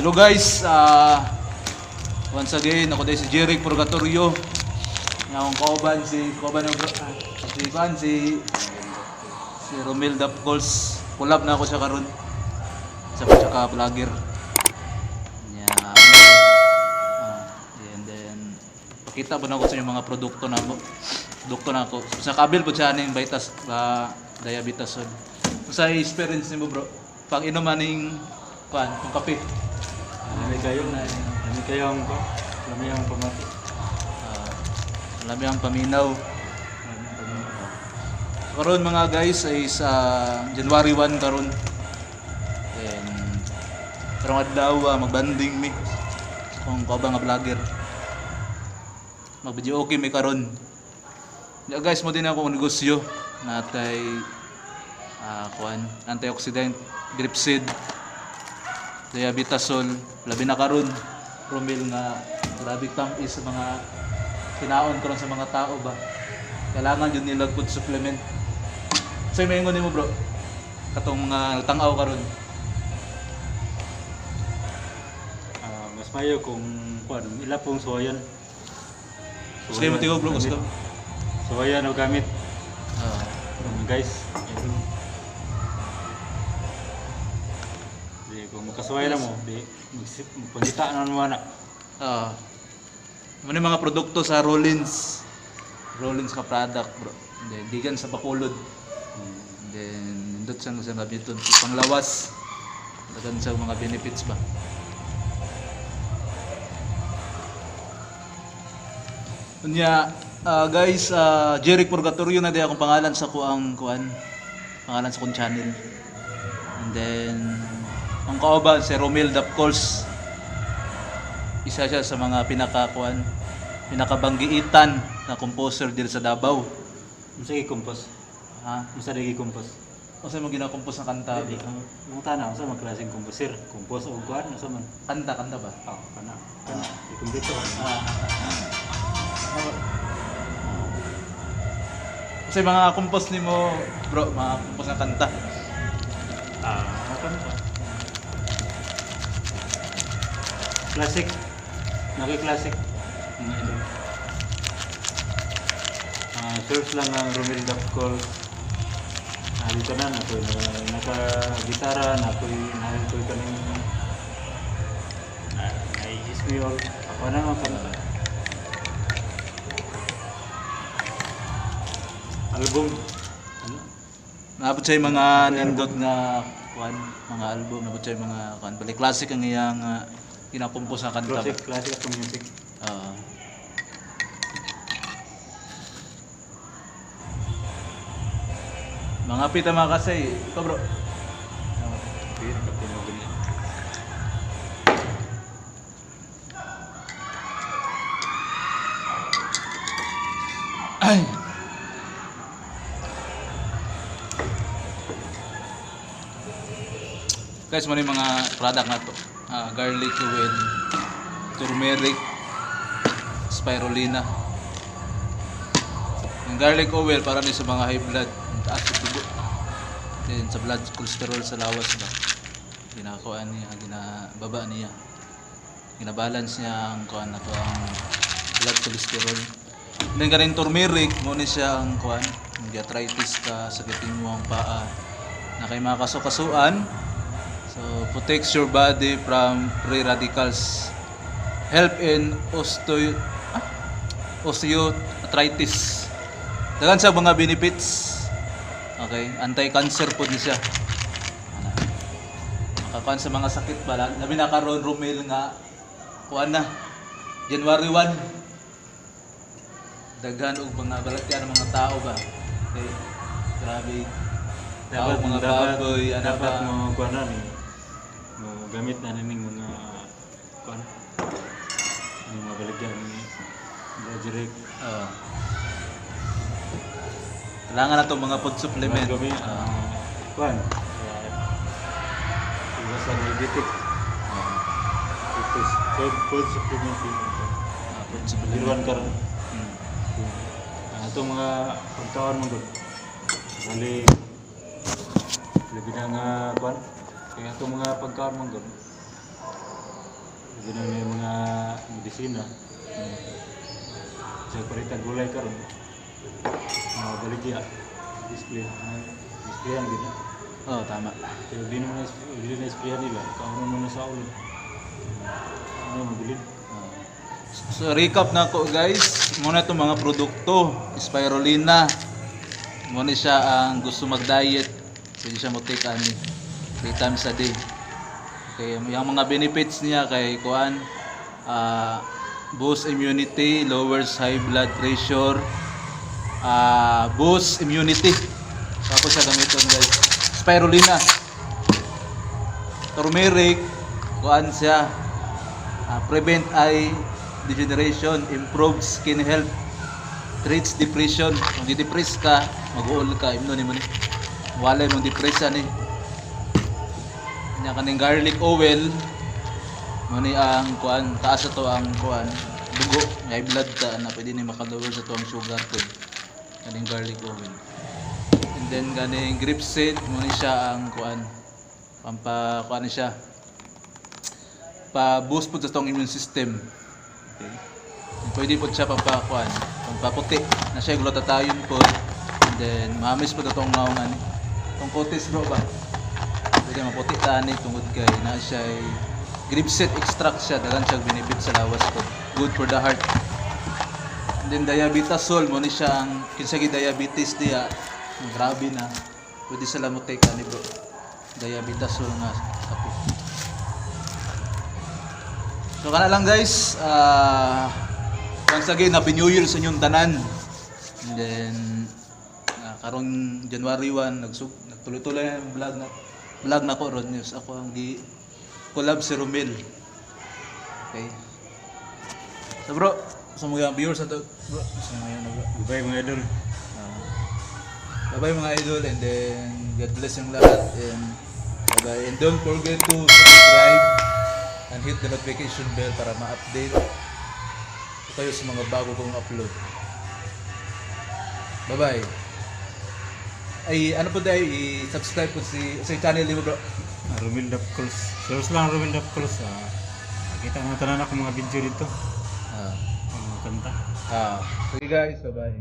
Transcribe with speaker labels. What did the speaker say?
Speaker 1: Hello guys, ah once again, ako din si Jeric Purgatorio. Nga akong kauban, si kauban ng ah, si Juan, si si Romel Dapcols. Collab na ako siya karon. Sa pa siya vlogger. Yeah. Ah, and then pakita ba na ako sa inyo mga produkto na mo. Produkto na ako. Sa kabil po siya ning Vitas ba diabetes. Sa experience nimo bro, pag inom aning kuan, yung kape.
Speaker 2: Lami kayo na. Lami kayo ang ko. Lami ang pamati.
Speaker 1: Ah, ang paminaw.
Speaker 2: Lami ang pamati.
Speaker 1: Karon mga guys ay sa January 1 karon. Then karong adlaw ah, magbanding mi kung ko ba nga vlogger. Mag-video okay mi karon. Ya guys mo din ako negosyo natay ah kuan antioxidant grapefruit diabetasol labi na karon promil nga grabe tamis sa mga kinaon karon sa mga tao ba? Kailangan yun nila food supplement. So may ingon nimo bro. Katong mga tangaw karon.
Speaker 2: Ah, mas mayo kung kuan ila pong soyan.
Speaker 1: Sige mo tiyo bro kasi
Speaker 2: Soyan o gamit. Um, guys. Di kung makasuway na mo, di magsip pangita na naman na.
Speaker 1: ah ano yung mga produkto sa Rollins Rollins ka product bro then gigan sa Bacolod
Speaker 2: Hmm.
Speaker 1: then nindot sa sa gabiton panglawas dagan sa mga benefits ba Unya, ah, guys, uh, Jeric Purgatorio na di akong pangalan sa kuang kuan. Pangalan sa kong channel. And then ang kauban si Romel Dapcols. Isa siya sa mga pinaka kuan, pinakabanggiitan na composer dito sa Davao.
Speaker 2: Unsa gi kompos?
Speaker 1: Ha?
Speaker 2: Unsa gi kompos?
Speaker 1: O sa mo ginakompose ng kanta?
Speaker 2: Di ang ang tana unsa man klaseng komposer? Kompos o kuan unsa man?
Speaker 1: Kanta, kanta ba?
Speaker 2: Ah, kana. Kana. Ikumpleto.
Speaker 1: Ah. Kasi mga compose ni mo, bro, mga compose ng kanta.
Speaker 2: Ah, ano pa? Classic. Naki classic. Mga ito. Ah, search lang ang Romel Dapcol. Ah, dito na na na naka gitara na ko na ko kaning na naisip ko yun. Ako na kanta. Album. Ano?
Speaker 1: Naabot yung mga nindot nga kuan, mga album, naabot siya yung mga kuan. Balik classic ang iyang uh, kinakompose ng kanta.
Speaker 2: Classic, classic at music.
Speaker 1: Ah. mga pita mga kasay. Ito bro. Ay. Guys, mo mga product na to. Ah, garlic oil, turmeric, spirulina. Yung garlic oil para din sa mga high blood, taas sa dugo. Then sa blood cholesterol sa lawas ba. Ginakuha niya, ginababa niya. Ginabalance niya ang kuan na to ang blood cholesterol. Then kanin turmeric, mo ni siya ang kuan, yung arthritis ka, sakitin mo ang paa, na kay mga kasukasuan. So, protects your body from free radicals. Help in osteo ah? osteoarthritis. Dagan sa mga benefits. Okay, anti-cancer po ni siya. Makakuan sa mga sakit ba? Labi na karon Romel nga kuan na. January 1 daghan og mga balatyan ng mga tao ba okay grabe
Speaker 2: Dapat
Speaker 1: mga
Speaker 2: dapat,
Speaker 1: baboy ano
Speaker 2: dapat
Speaker 1: ba
Speaker 2: mo kuan na ni mo gamit na ning mga kuan yung mga baligyan ni Bajirek.
Speaker 1: Oo. kailangan na itong mga food supplement
Speaker 2: Gamit
Speaker 1: Ah,
Speaker 2: uh, kuan. Iwas sa diabetic.
Speaker 1: ah,
Speaker 2: Ito food food supplement din.
Speaker 1: ah, food supplement
Speaker 2: Biruan karon.
Speaker 1: Hmm.
Speaker 2: Ah, Ito mga pagkaon mo gud. Bali Labi na nga kuan. Kaya ito mga gud. Kasi na may mga medisina. Sa parita gulay karon. Mga baligya. Display. Display ang gina.
Speaker 1: Oh, tama.
Speaker 2: Pero di naman na di na display nila. Kauno mo na sa ulo. Ano mabilin?
Speaker 1: Ah. So recap na ko guys, muna itong mga produkto, spirulina. Muna siya ang gusto mag-diet, pwede siya mag-take ani 3 times a day. Okay, yung mga benefits niya kay kuan ah boost immunity, lowers high blood pressure, ah boost immunity. Tapos siya gamiton guys. Spirulina. Turmeric, kuan siya, Ah, prevent eye degeneration, improve skin health, treats depression. Kung di-depress ka, mag-uol ka, imno ni mo ni. Walay mong depression ni. Kanya kaning garlic oil, mo ni ang kuan, taas sa to ang kuan, dugo, high blood ka na pwede ni makalower sa to ang sugar food. Kaning garlic oil. And then kaning grape seed, mo ni siya ang kuan, pampa kuan siya, pa-boost po sa tong immune system. Okay. Pwede po siya pampakuan, pampaputi na siya glutathione po. And then mamis po itong naungan. Itong kutis bro ba? Pwede maputi tani tungod kay na siya grapefruit extract siya, dagan siya benefit sa lawas po. Good for the heart. And then diabetasol mo ni siya ang kinsagi diabetes diya. Grabe na. Pwede sa lamot kay kani bro. Diabetasol nga kape. So kana lang guys, ah once again happy new year sa inyong tanan. And then ah, karong January 1 nagsug nagtuloy-tuloy na yung vlog na vlog na ko Rod News. Ako ang di collab si Romel. Okay. So bro, sa mga viewers ato bro, sa mga na bro.
Speaker 2: Goodbye mga idol.
Speaker 1: Ah, bye-bye mga idol and then God bless yung lahat and bye-bye. And don't forget to subscribe and hit the notification bell para ma-update kayo sa mga bago kong upload. Bye-bye. Ay, ano po dahil i-subscribe po si sa channel ni mo bro.
Speaker 2: Ah, Romil Dapcols. Search lang Romil Dapcols. Ah, kita mo tanan ako mga video dito.
Speaker 1: Ah.
Speaker 2: Mga kanta.
Speaker 1: Ah. Okay guys, bye-bye.